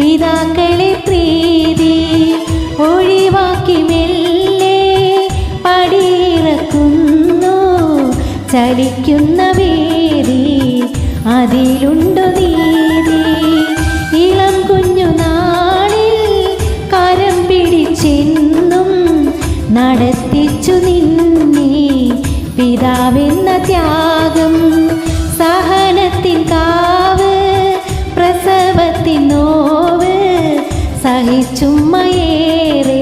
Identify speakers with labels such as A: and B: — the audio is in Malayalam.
A: പിതാക്കളെ പ്രീതി ഒഴിവാക്കി മെല്ലെ പടിയിറക്കുന്നു. ചലിക്കുന്ന വേദി അതിലുണ്ടു നീതി. ഇളം കുഞ്ഞുനാളിൽ കരം പിടിച്ചെന്നും നടത്തിച്ചു നിന്നെ. പിതാവെന്ന ത്യാഗം ചുമ്മയേറെ